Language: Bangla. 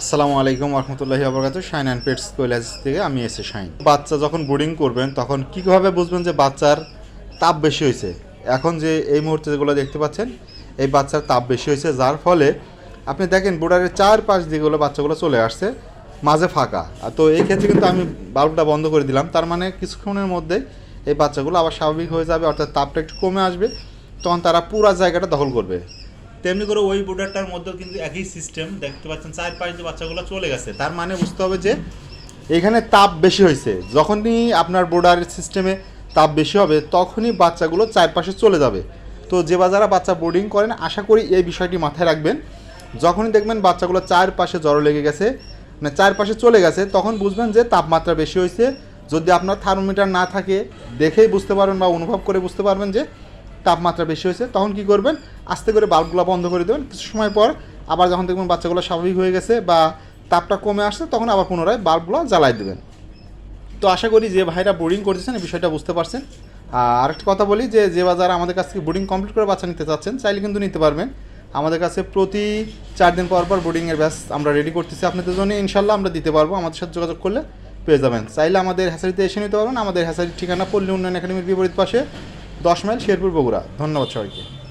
আসসালামু আলাইকুম রহমতুল্লাহি আবরকাত শাইন অ্যান্ড পেটস কৈলাস থেকে আমি এসে শাইন। বাচ্চা যখন বোর্ডিং করবেন, তখন কীভাবে বুঝবেন যে বাচ্চার তাপ বেশি হয়েছে? এখন যে এই মুহূর্তে যেগুলো দেখতে পাচ্ছেন, এই বাচ্চার তাপ বেশি হয়েছে, যার ফলে আপনি দেখেন বোর্ডারের চার পাঁচ দিকগুলো বাচ্চাগুলো চলে আসছে, মাঝে ফাঁকা। তো এই ক্ষেত্রে কিন্তু আমি বাল্বটা বন্ধ করে দিলাম। তার মানে কিছুক্ষণের মধ্যে এই বাচ্চাগুলো আবার স্বাভাবিক হয়ে যাবে, অর্থাৎ তাপটা একটু কমে আসবে, তখন তারা পুরো জায়গাটা দখল করবে। তেমনি করে ওই বোর্ডারটার মধ্যেও কিন্তু একই সিস্টেম দেখতে পাচ্ছেন চার পাঁচ যে বাচ্চাগুলো চলে গেছে। তার মানে বুঝতে হবে যে এখানে তাপ বেশি হয়েছে। যখনই আপনার বোর্ডার সিস্টেমে তাপ বেশি হবে, তখনই বাচ্চাগুলো চারপাশে চলে যাবে। তো যে যারা বাচ্চা বোর্ডিং করেন, আশা করি এই বিষয়টি মাথায় রাখবেন। যখনই দেখবেন বাচ্চাগুলো চারপাশে জড়ো লেগে গেছে মানে চারপাশে চলে গেছে, তখন বুঝবেন যে তাপমাত্রা বেশি হয়েছে। যদি আপনার থার্মোমিটার না থাকে, দেখেই বুঝতে পারবেন বা অনুভব করে বুঝতে পারবেন যে তাপমাত্রা বেশি হয়েছে, তখন কি করবেন? আস্তে করে বাল্বগুলো বন্ধ করে দেবেন। কিছু সময় পর আবার যখন দেখবেন বাচ্চাগুলো স্বাভাবিক হয়ে গেছে বা তাপটা কমে আসছে, তখন আবার পুনরায় বাল্বগুলো জ্বালাই দেবেন। তো আশা করি যে ভাইরা বোর্ডিং করতেছেন, এই বিষয়টা বুঝতে পারছেন। আর আরেকটা কথা বলি যে যে বাজার আমাদের কাছ থেকে বোর্ডিং কমপ্লিট করে বাচ্চা নিতে চাচ্ছেন, চাইলে কিন্তু নিতে পারবেন। আমাদের কাছে প্রতি চার দিন পর পর বোর্ডিংয়ের ব্যাস আমরা রেডি করতেছি আপনাদের জন্য। ইনশাল্লাহ আমরা দিতে পারব। আমাদের সাথে যোগাযোগ করলে পেয়ে যাবেন। চাইলে আমাদের হ্যাসারিতে এসে নিতে পারবেন। আমাদের হ্যাসারির ঠিকানা পল্লী উন্নয়ন একাডেমির বিপরীত পাশে। দশ মাইল শেরপুর বগুড়া। ধন্যবাদ সবাইকে।